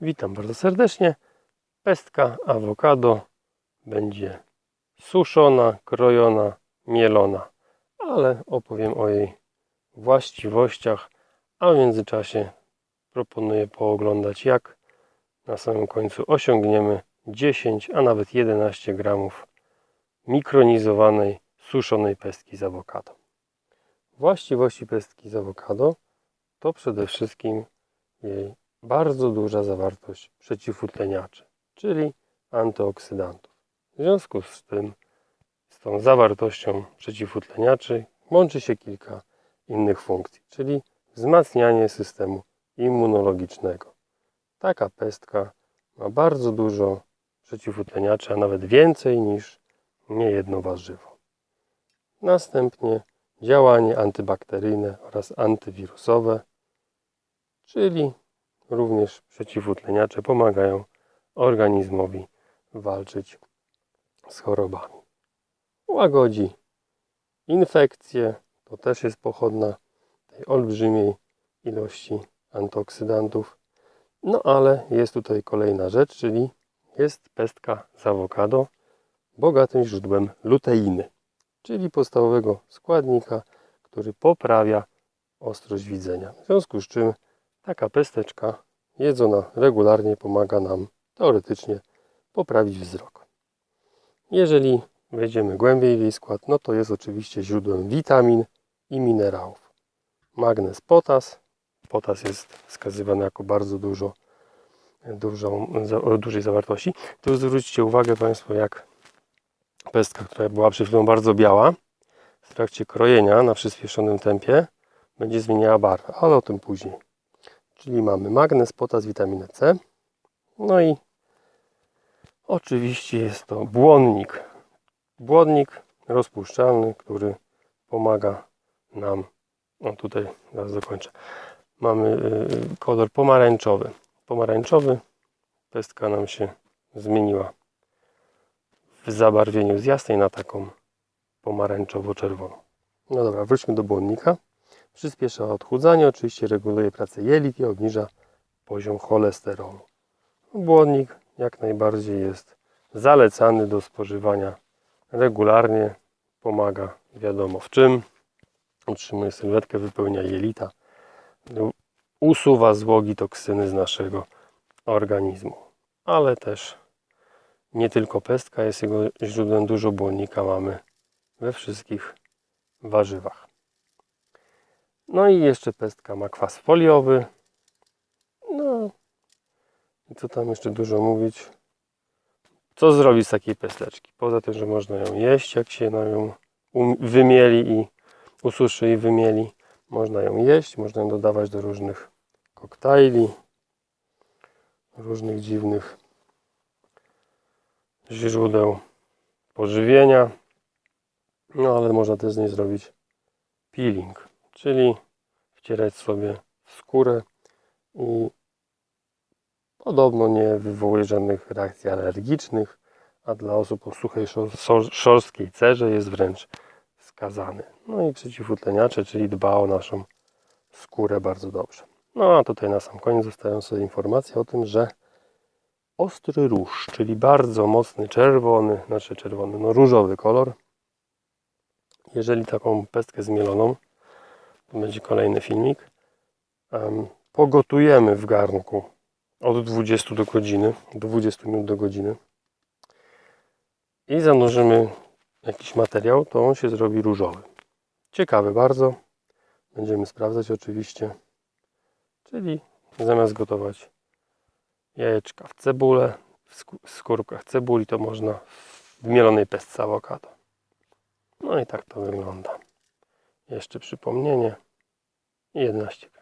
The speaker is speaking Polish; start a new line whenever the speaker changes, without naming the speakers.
Witam bardzo serdecznie. Pestka awokado będzie suszona, krojona, mielona, ale opowiem o jej właściwościach, a w międzyczasie proponuję pooglądać jak na samym końcu osiągniemy 10, a nawet 11 gramów mikronizowanej, suszonej pestki z awokado. Właściwości pestki z awokado to przede wszystkim jej bardzo duża zawartość przeciwutleniaczy, czyli antyoksydantów. W związku z tym, z tą zawartością przeciwutleniaczy łączy się kilka innych funkcji, czyli wzmacnianie systemu immunologicznego. Taka pestka ma bardzo dużo przeciwutleniaczy, a nawet więcej niż niejedno warzywo. Następnie działanie antybakteryjne oraz antywirusowe, czyli również przeciwutleniacze pomagają organizmowi walczyć z chorobami. Łagodzi infekcje, to też jest pochodna tej olbrzymiej ilości antyoksydantów. No ale jest tutaj kolejna rzecz, czyli jest pestka z awokado bogatym źródłem luteiny, czyli podstawowego składnika, który poprawia ostrość widzenia. W związku z czym taka pesteczka jedzona regularnie pomaga nam teoretycznie poprawić wzrok. Jeżeli wejdziemy głębiej w jej skład, no to jest oczywiście źródłem witamin i minerałów. Magnez, potas. Potas jest wskazywany jako bardzo dużo, dużą, dużej zawartości. Tu zwróćcie uwagę Państwo, jak pestka, która była przed chwilą bardzo biała, w trakcie krojenia na przyspieszonym tempie będzie zmieniała barwę, ale o tym później. Czyli mamy magnez, potas, witaminę C. No i oczywiście jest to błonnik. Błonnik rozpuszczalny, który pomaga nam. O tutaj zaraz dokończę. Mamy y, kolor pomarańczowy. Pomarańczowy. Pestka nam się zmieniła w zabarwieniu z jasnej na taką pomarańczowo-czerwoną. No dobra, wróćmy do błonnika. Przyspiesza odchudzanie, oczywiście reguluje pracę jelit i obniża poziom cholesterolu. Błonnik jak najbardziej jest zalecany do spożywania regularnie. Pomaga wiadomo w czym. Utrzymuje sylwetkę, wypełnia jelita. Usuwa złogi toksyny z naszego organizmu. Ale też nie tylko pestka jest jego źródłem. Dużo błonnika mamy we wszystkich warzywach. No i jeszcze pestka ma kwas foliowy. No i co tam jeszcze dużo mówić. Co zrobić z takiej pesteczki? Poza tym, że można ją jeść, jak się na ją um- wymieli i ususzy i wymieli. Można ją jeść, można ją dodawać do różnych koktajli, różnych dziwnych źródeł pożywienia. No ale można też z niej zrobić peeling, czyli wcierać sobie w skórę i podobno nie wywołuje żadnych reakcji alergicznych, a dla osób o suchej szor- szor- szorstkiej cerze jest wręcz skazany. No i przeciwutleniacze, czyli dba o naszą skórę bardzo dobrze. No a tutaj na sam koniec zostają sobie informacje o tym, że ostry róż, czyli bardzo mocny czerwony, znaczy czerwony, no różowy kolor. Jeżeli taką pestkę zmieloną, będzie kolejny filmik, em, pogotujemy w garnku od 20 do godziny, 20 minut do godziny i zanurzymy jakiś materiał, to on się zrobi różowy. Ciekawy bardzo. Będziemy sprawdzać oczywiście. Czyli zamiast gotować jajeczka w cebulę, w skórkach cebuli, to można w mielonej pestce awokado. No i tak to wygląda. Jeszcze przypomnienie. 11 gram.